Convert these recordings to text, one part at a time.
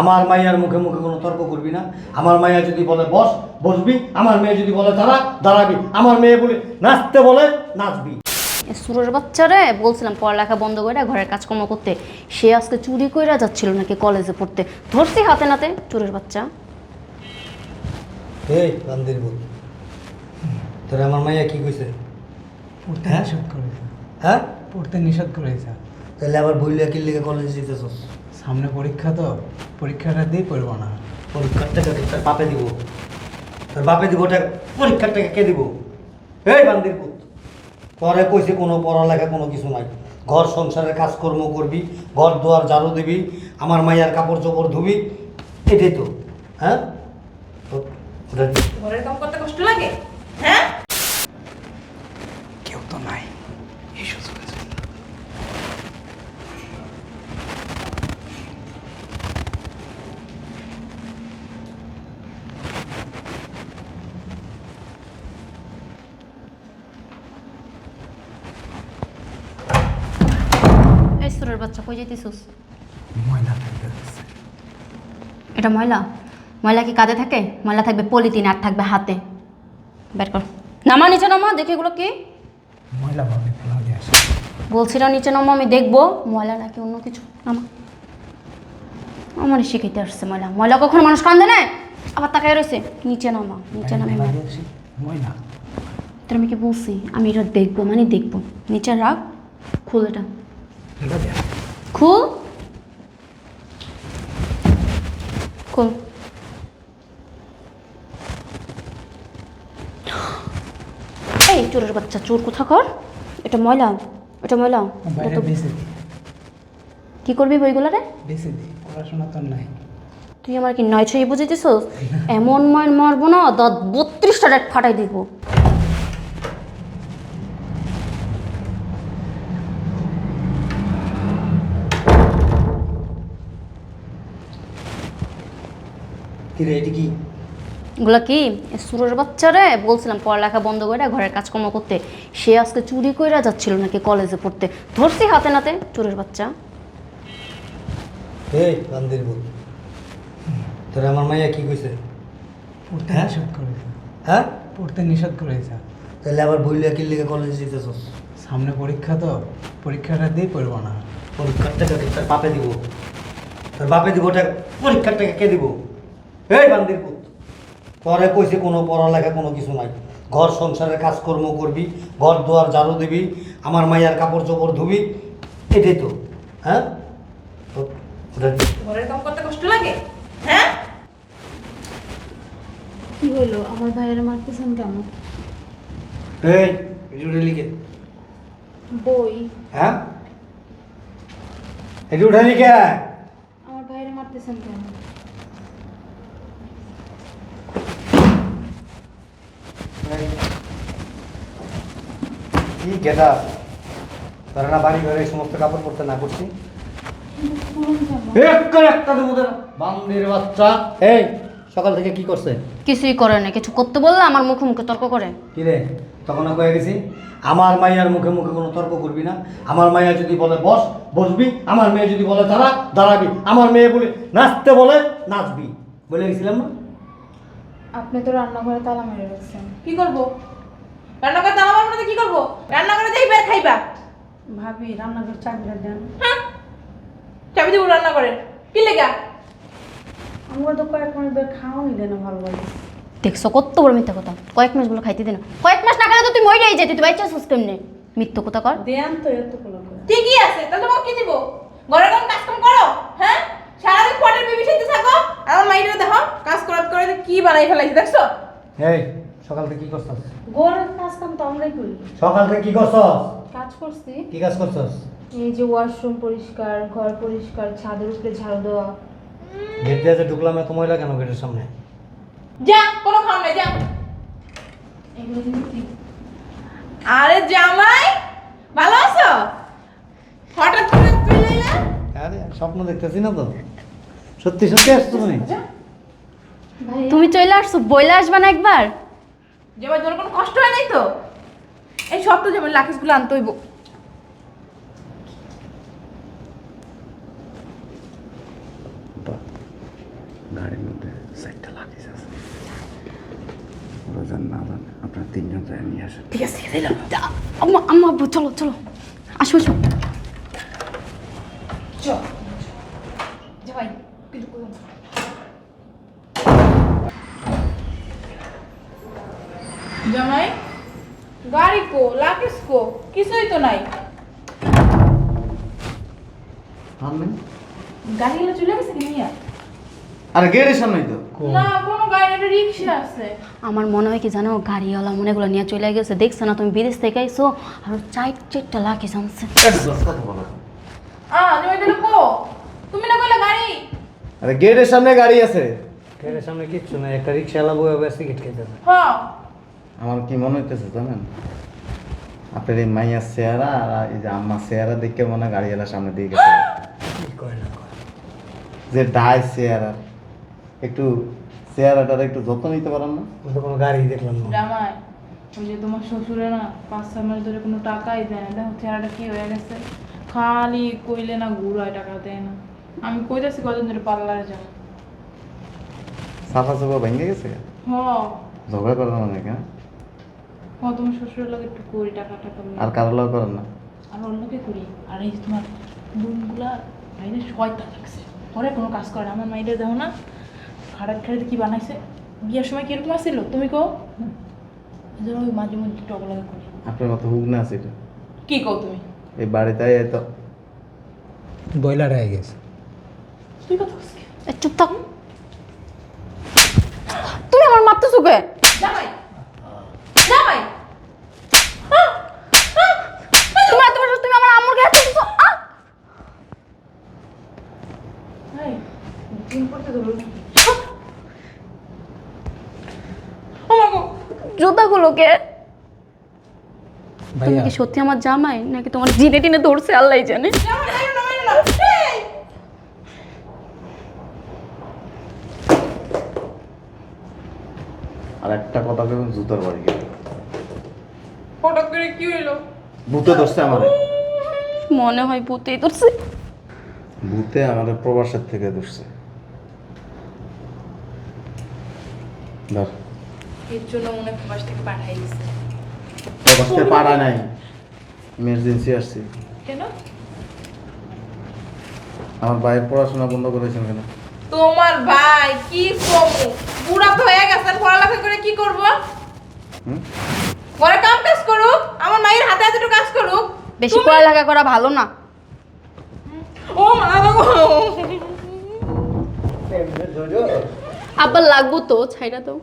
আমার মাইয়ার মুখে মুখে কোনো তর্ক করবি না। আমার মাইয়া যদি বলে বস বসবি। আমার মেয়ে যদি বলে দাঁড়া দাঁড়াবি। আমার মেয়ে বলে নাচতে বলে নাচবি। এ সুরের বাচ্চারে বলছিলাম পড়ালেখা বন্ধ করে ঘরের কাজকর্ম করতে। সে আজকে চুরি কইরা যাচ্ছিল নাকি কলেজে পড়তে। ধরছি হাতে নাতে চোরের বাচ্চা। এই বান্দির বল তোর আমার মাইয়া কি কইছে? পড়তে হ্যাঁ? নিষেধ করেছে। হ্যাঁ? পড়তে নিষেধ করেছে। তাহলে আবার বইলে কি লিগে কলেজে যেতেছস? সামনে পরীক্ষা তো পরীক্ষাটা দিয়ে পড়ব না। পরীক্ষার টাকা কি তোর বাপে দিব। তোর বাপে দিব টাকা পরীক্ষার টাকা কে দিব? এই বান্দির পুত। পরে কইছে কোনো পড়ালেখা কোনো কিছু নাই। ঘর সংসারের কাজকর্ম করবি ঘর দুয়ার ঝাড়ু দিবি আমার মাইয়ার কাপড় চোপড় ধুবি এটাই তো হ্যাঁ? তো ওটা ঘরের কাম করতে কষ্ট লাগে? হ্যাঁ কেউ তো নাই এই সুযোগে জন্য। এই সুরের বাচ্চা কই যেতেছিস ময়লা থাকতে এটা ময়লা? ময়লা কি কাঁধে থাকে? ময়লা থাকবে পলিথিন আর থাকবে হাতে। বের কর। নামা নিচে নামা দেখি এগুলো কি? ময়লা ভাবে ফেলা দিয়ে আসে। বলছিলাম নিচে নামা আমি দেখব। ময়লা নাকি অন্য কিছু? নামা। আমার শিখাইতে আসছে ময়লা। ময়লা কখনো মানুষ কান্দে নেয় আবার তাকায় রয়েছে। নিচে নামা নিচে নামে ময়লা। তোর আমি কি বলছি? আমি এটা দেখব মানে দেখব। নিচে রাখ খুল এটা। খুল খুল এই চোরের বাচ্চা চোর কোথা কর এটা ময়লা। এটা ময়লা কি করবি পড়াশোনা তো নাই। তুই আমার কি নয় ছয় বুঝেছিস এমন মার মারবো না দত বত্রিশটা ডেট ফাটাই দিব। কি রে কি? এগুলা কি? সুরের বাচ্চারে? বলছিলাম পড়ালেখা বন্ধ করে ঘরের কাজকর্ম করতে। সে আজকে চুরি কইরা যাচ্ছিল নাকি কলেজে পড়তে। ধরছি হাতে নাতে চোরের বাচ্চা। এই বান্দির বল তোর আমার মাইয়া কি কইছে? পড়তে হ্যাঁ? নিষেধ করেছে। হ্যাঁ? পড়তে নিষেধ করেছে। তাহলে আবার বইলে কি লিগে কলেজে যেতেছস? সামনে পরীক্ষা তো। পরীক্ষাটা দিয়ে পড়ব না। পরীক্ষার টাকা তোর বাপে দিব? তোর বাপে দিব টাকা পরীক্ষার টাকা কে দিব? এই বান্দির পুত পরে কইছে কোনো পড়ালেখা কোনো কিছু নাই। ঘর সংসারের কাজকর্ম করবি ঘর দুয়ার ঝাড়ু দিবি আমার মাইয়ার কাপড় চোপড় ধুবি এটাই তো হ্যাঁ? ঘরের কাম করতে কষ্ট লাগে? হ্যাঁ? কি হলো আমার ভাইয়ের মারতেছেন কেন? এই এটি লিখে। বই। হ্যাঁ? লিখে। আমার ভাইয়ের মারতেছেন কেন? কি গেটা তারা না বাড়ি ঘরে এই সমস্ত কাপড় পরতে না করছি? একটা একটা দেবো তোরা। বান্দির বাচ্চা। এই সকাল থেকে কি করছে? কিছুই করে না কিছু করতে বললে আমার মুখে মুখে তর্ক করে। কি রে তখন কয়ে গেছি আমার মাইয়ার মুখে মুখে কোনো তর্ক করবি না। আমার মাইয়া যদি বলে বস বসবি আমার মেয়ে যদি বলে দাঁড়া দাঁড়াবি। আমার মেয়ে বলে নাচতে বলে নাচবি। বলে গেছিলাম না? আপনি তো রান্নাঘরে তালা মেরে রাখছেন কি করব? রান্না করতে আমার মনে কি করব? রান্নাঘরে যাই বের খাইবা। ভাবি রান্নাঘর চাবিটা দেন। হ্যাঁ? চাবি দেবো রান্না করে কি লেগা? আমরা তো কয়েক মাস বের খাওয়া নিলে না ভালো লাগে দেখছ কত বড় মিথ্যা কথা। কয়েক মাস বলে খাইতে দে না। কয়েক মাস না খেলে তো তুই মরেই যেতি তুই বাচ্চা সুস্থ কেমনে? মিথ্য কথা কর। দেন তো এত করে। করে ঠিকই আছে তাহলে তোমাকে কি দিব? ঘরে কোন কাজ কাম করো? হ্যাঁ? সারাদিন পটের বিবি সাথে থাকো আর আমার মাইটা দেখো কাজ করাত করে কি বানাই ফেলাইছি দেখছ? এই সকাল থেকে কি করছস? ঘরের কাজ কাম তো আমরাই করি। সকাল থেকে কি করছস? কাজ করছি। কি কাজ করছস? এই যে ওয়াশরুম পরিষ্কার ঘর পরিষ্কার ছাদের উপরে ঝাড়ু দেওয়া। গেট দিয়ে যে ঢুকলাম এত ময়লা কেন গেটের সামনে? যা কোনো খাওয়া নাই যা। আরে জামাই ভালো আছো? হঠাৎ করে চলে এলা আরে স্বপ্ন দেখতেছি না তো? সত্যি সত্যি আসছো তুমি? ভাই তুমি চলে আসছো বইলে আসবা না একবার? জামাই তোর কোনো কষ্ট হয় নাই তো? এই সব তো জামাই লাকিসগুলো আনতে হইব। ওরা যেন না জানে আপনারা তিনজন যায় নিয়ে আসেন। ঠিক আছে আছে। যা, আম্মা আম্মা চলো চলো। আসো আসো। যাই কিন্তু করুন জামাই? গাড়ি কো লাকেশ কো কিছুই তো নাই। আনবেন গাড়িগুলো চলে গেছে কি নিয়ে? আরে তো। না কোনো গাড়ি একটা রিক্সা আছে। আমার মনে হয় কি জানো গাড়িওয়ালা মনেগুলো নিয়ে চলে গেছে। দেখছ না তুমি বিদেশ থেকে আইসো আর চার চারটা লাখি জানছে আ জামাই তাহলে কো। তুমি না কইলা গাড়ি? আরে গেটের সামনে গাড়ি আছে। গেটের সামনে কিচ্ছু নাই একটা রিক্সাওয়ালা বয়ে বয়ে সিগারেট খাইতেছে। হ্যাঁ। আমার কি মনে হইতেছে জানেন? আপনার এই মাইয়ার চেহারা আর এই যে আম্মার চেহারা দেখে মনে হয় গাড়িওয়ালার সামনে দিয়ে গেছে। যে ডাই চেহারা। একটু চেহারাটার একটু যত্ন নিতে পারেন না? কোনো গাড়ি দেখলাম না। জামাই ওই যে তোমার শ্বশুরে না পাঁচ ছয় মাস ধরে কোনো টাকাই দেয় না। দেখো চেহারাটা কি হয়ে গেছে। খালি কইলে না ঘুরায় টাকা দেয় না। আমি কইতেছি কদিন ধরে পার্লারে যাব। সাফা সাফা ভেঙে গেছে? হ। ঝগড়া করেন অনেক হ্যাঁ হ তোমার শ্বশুরের লোক একটু করি টাকা টাকা আর কারও লোক করেন না? আর ওর লোকে করি। আর এই তোমার বোনগুলা বাইরে শয়তান লাগছে। ওরে কোনো কাজ করে না। আমার মাইরে দেখো না। খাড়াত খাড়াতে কি বানাইছে? বিয়ের সময় কীরকম আসছিল তুমি কো এজন্য ওই মাঝে মধ্যে একটু অবলাগে করি। আপনার মতো হুক না আছে এটা? কি কও তুমি? এই বাড়িতে তো বয়লার হয়ে গেছে। তুই কথা বলছিস কি? এ, চুপ থাক। তুমি আমার মারতেছো কে? জামাই জামাই তুমি এত বছর তুমি আমার আম্মুর গায়ে হাত দিছো আহ! এই, দিন পড়তে ধরো ও মা গো জুতাগুলোকে তুমি কি সত্যি আমার জামাই? নাকি তোমার জিনে টিনে ধরছে? আল্লাহ জানে! আর একটা কথা জুতোর বাড়ি গেল। হঠাৎ করে কি হইল? ভূতে ধরছে আমারে। মনে হয় পুতেই ধরছে। ভূতে আমাদের প্রবাসের থেকে ধরছে। ধর। এর জন্য মনে প্রবাস থেকে পাঠাই দিছে। প্রবাস থেকে পাড়া নাই। ইমার্জেন্সি আসছি। কেন? আমার ভাইয়ের পড়াশোনা বন্ধ করেছেন কেন? তোমার ভাই কি কমু? বুড়া তো হয়ে গেছেন পড়ালেখা করে কি করব? ঘরে কাম কাজ করুক আমার মায়ের হাতে হাতে একটু কাজ করুক। বেশি পড়ালেখা করা ভালো না। ও মা গো। আবার লাগবো তো ছাইরা তো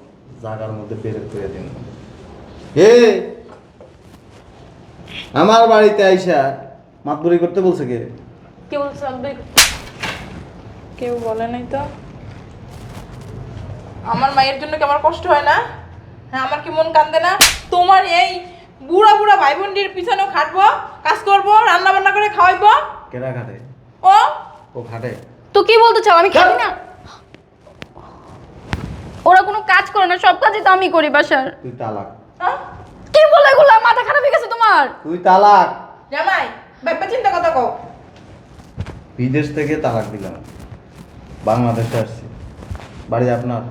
জাগার মধ্যে বের করে দিন। এ আমার বাড়িতে আইসা মাতবরি করতে বলছে কে? কে বলছে কেউ বলে নাই তো। আমার মায়ের জন্য কি আমার কষ্ট হয় না? হ্যাঁ আমার কি মন কান্দে না? তোমার এই বুড়া বুড়া ভাই বোনটির পিছনেও খাটবো কাজ করব রান্না বান্না করে খাওয়াইবো? কেনা ঘাটে? ও? ও ঘাটে। তো কি বলতে চাও? আমি খাবি না। ওরা কোনো কাজ করে না সব কাজই তো আমি করি বাসার। তুই তালাক। হ্যাঁ? কি বলে এগুলো? মাথা খারাপ হয়ে গেছে তোমার। তুই তালাক। জামাই ব্যাপার চিন্তা কথা কও বিদেশ থেকে তালাক দিলাম। বাংলাদেশে আসছি। বাড়ি আপনার?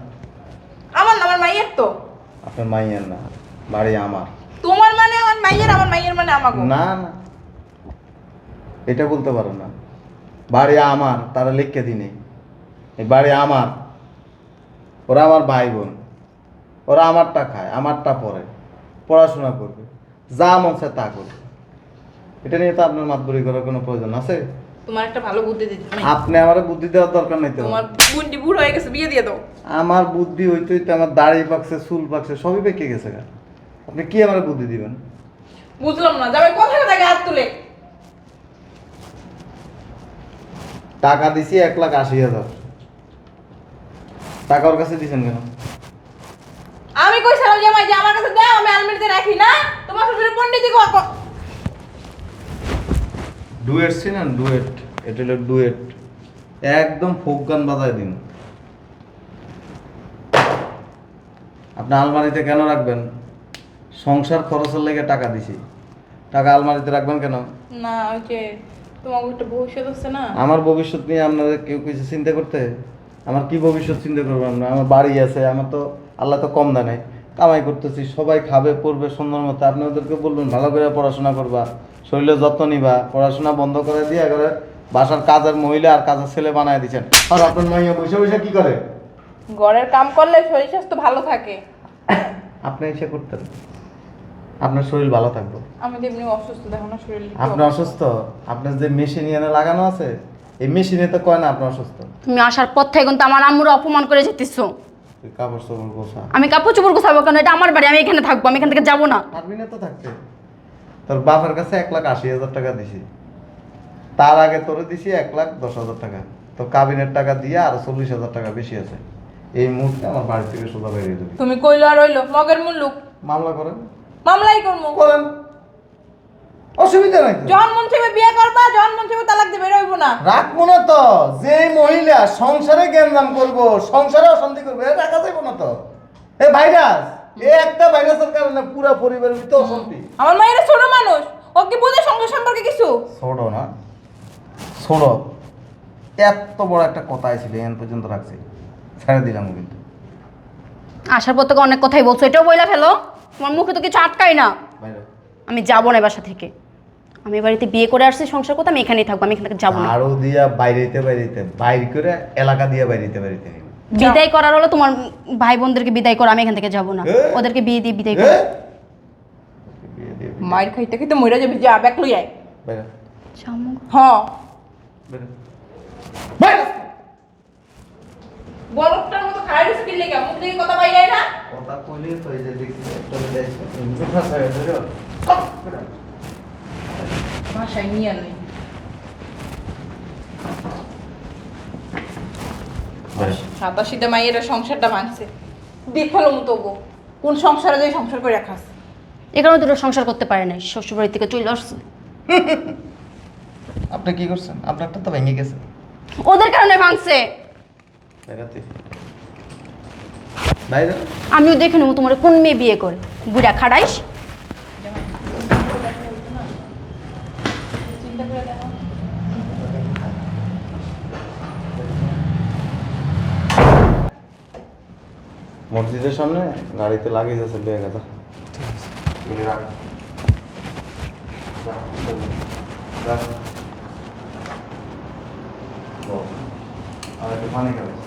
আমার না আমার মাইয়ের তো। আপনার মাইয়ের না বাড়ি আমার। তোমার মানে আমার মাইয়ের আমার মাইয়ের মানে আমাকে না না। এটা বলতে পারো না। বাড়ি আমার তারা লিখকে দিনে। এই বাড়ি আমার। ওরা আমার ভাই বোন ওরা আমারটা খায় আমারটা পড়ে পড়াশোনা করবে যা মন চায় তা করবে। এটা নিয়ে তো আপনার মাতবরি করার কোনো প্রয়োজন আছে? তোমার একটা ভালো বুদ্ধি দিতে আপনি আমার বুদ্ধি দেওয়ার দরকার নাই তো। তোমার বুন্ডি বুড়ো হয়ে গেছে বিয়ে দিয়ে দাও। আমার বুদ্ধি হইতে হইতে আমার দাড়ি পাকছে চুল পাকছে সবই পেকে গেছে গা। আপনি কি আমার বুদ্ধি দিবেন? বুঝলাম না জামাই কোথায় কোথায় হাত তুলে? টাকা দিছি এক লাখ আশি হাজার। টাকা ওর কাছে দিছেন কেন? আমি কইছিলাম জামাই যে আমার কাছে দাও আমি আলমারিতে রাখি না? তোমার শ্বশুরের পণ্ডিত ডুয়েট ছিলেন ডুয়েট। এটা হলো ডুয়েট। একদম ফোক গান বাজায় দিন। আপনি আলমারিতে কেন রাখবেন? সংসার খরচের লেগে টাকা দিছি। টাকা আলমারিতে রাখবেন কেন? না ওই যে তোমার একটা ভবিষ্যৎ আছে না? আমার ভবিষ্যৎ নিয়ে আপনাদের কেউ কিছু চিন্তা করতে? আমার কি ভবিষ্যৎ চিন্তা করবেন না আমার বাড়ি আছে আমার তো আল্লাহ তো কম দেয় নাই। কামাই করতেছি সবাই খাবে পড়বে সুন্দর মতো। আপনি ওদেরকে বলবেন ভালো করে পড়াশোনা করবা শরীরের যত্ন নিবা পড়াশোনা বন্ধ করে দিয়ে করে বাসার কাজের মহিলা আর কাজের ছেলে বানায় দিচ্ছেন। আর আপনার মাইয়া বসে বসে কি করে? ঘরের কাম করলে শরীর স্বাস্থ্য ভালো থাকে। আপনি এসে করতেন। আপনার শরীর ভালো থাকবে। আমি তো এমনি অসুস্থ দেখো না শরীর আপনি অসুস্থ? আপনার যে মেশিন এনে লাগানো আছে এই মেশিনে তো কয় না আপনি অসুস্থ? তুমি আসার পর থেকে কিন্তু আমার আম্মুর অপমান করে যেতেছো। তুই কাপড় চোপড় গোছা। আমি কাপড় চোপড় গোছাবো কেন? এটা আমার বাড়ি আমি এখানে থাকব আমি এখান থেকে যাব না। পারবি না তো থাকতে। তোর বাপের কাছে এক লাখ আশি হাজার টাকা দিছি। তার আগে তোরে দিছি এক লাখ দশ হাজার টাকা। তোর কাবিনের টাকা দিয়ে আরও চল্লিশ হাজার টাকা বেশি আছে। এই মুহূর্তে আমার বাড়ি থেকে সোজা বেরিয়ে দেবে তুমি কইলো আর রইল মগের মুল্লুক মামলা করেন। মামলাই করব। করেন। অসুবিধা মন চাইবে বিয়ে করবা যখন মন চাইবে তালাক দিবে রইবো না। রাখব না তো। যে মহিলা সংসারে করব সংসারে অশান্তি করব রাখা না তো। এ ভাইরাস এ একটা ভাইরাসের কারণে পুরো পরিবারের ভিতরে অশান্তি। আমার মায়ের ছোট মানুষ ও কি বুঝে সংসার সম্পর্কে কিছু? না। এত বড় একটা কথা ছিল এন পর্যন্ত রাখছি। ছেড়ে দিলাম কিন্তু। আসার পর থেকে অনেক কথাই বলছো এটাও বইলা ফেলো। তোমার মুখে তো কিছু আটকাই না। আমি যাব না এ বাসা থেকে। আমি বাড়িতে বিয়ে করে আসছি সংসার করতে আমি এখানেই থাকব আমি এখান থেকে যাব না। আরও দিয়া বাইরেতে বাইরেতে বাইর করে এলাকা দিয়ে বাইরেতে বাইরেতে বিদায় করার হলো তোমার ভাই বোনদেরকে বিদায় করো আমি এখান থেকে যাব না। ওদেরকে বিয়ে দিয়ে বিদায় করো। দিয়ে। মায়ের খাইতে খাইতে মইরা যাবি যা ব্যাক লই আয়। বাইরে। জামু। হ। বাইরে। বাইরে। বরফটার মতো খাই রইছে কি লেগে মুখ থেকে কথা বাইরে না। কথা কইলে তো এই যে দেখছি একটা যাইছে মুখা ভাষায় নিয়ে নেই। মাইয়ের সংসারটা ভাঙছে। দেখাল মতো গো কোন সংসারে যাই সংসার করে রাখাস এ কারণে দুটো সংসার করতে পারে নাই শ্বশুর বাড়ি থেকে চলে আসছে। আপনি কি করছেন? আপনারটা তো ভেঙে গেছে। ওদের কারণে ভাঙছে। আমিও দেখে নেব তোমার কোন মেয়ে বিয়ে করে। বুড়া খাড়াইস মসজিদের সামনে গাড়িতে লাগিয়ে ব্যাগ আছে। যা, চল। আর একটু পানি খাবে